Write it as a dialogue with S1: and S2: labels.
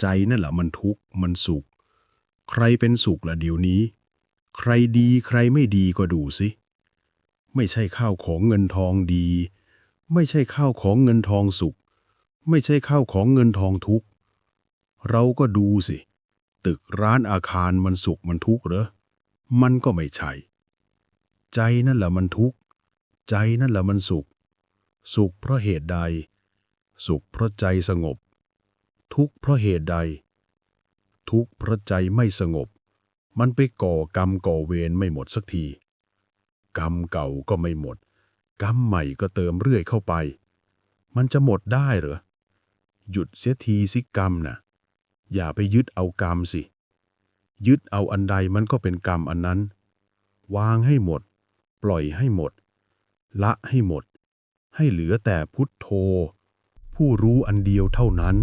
S1: ใจนั่นแหละมันทุกข์มันสุข ใครเป็นสุขละเดี๋ยวนี้ ใครดีใครไม่ดีก็ดูสิ ไม่ใช่ข้าวของเงินทองดี ไม่ใช่ข้าวของเงินทองสุข ไม่ใช่ข้าวของเงินทองทุกข์ เราก็ดูสิ ตึกร้านอาคารมันสุขมันทุกข์เหรอ มันก็ไม่ใช่ ใจนั่นแหละมันทุกข์ ใจนั่นแหละมันสุข สุขเพราะเหตุใด สุขเพราะใจสงบ ทุกข์เพราะเหตุใด ทุกข์เพราะใจไม่สงบ มันไปก่อกรรมก่อเวรไม่หมดสักที กรรมเก่าก็ไม่หมด กรรมใหม่ก็เติมเรื่อยเข้าไป มันจะหมดได้เหรอ หยุดเสียทีสิกรรมนะอย่าไปยึดเอากรรมสิ ยึดเอาอันใดมันก็เป็นกรรมอันนั้น วางให้หมด ปล่อยให้หมด ละให้หมด ให้เหลือแต่พุทโธ ผู้รู้อันเดียวเท่านั้น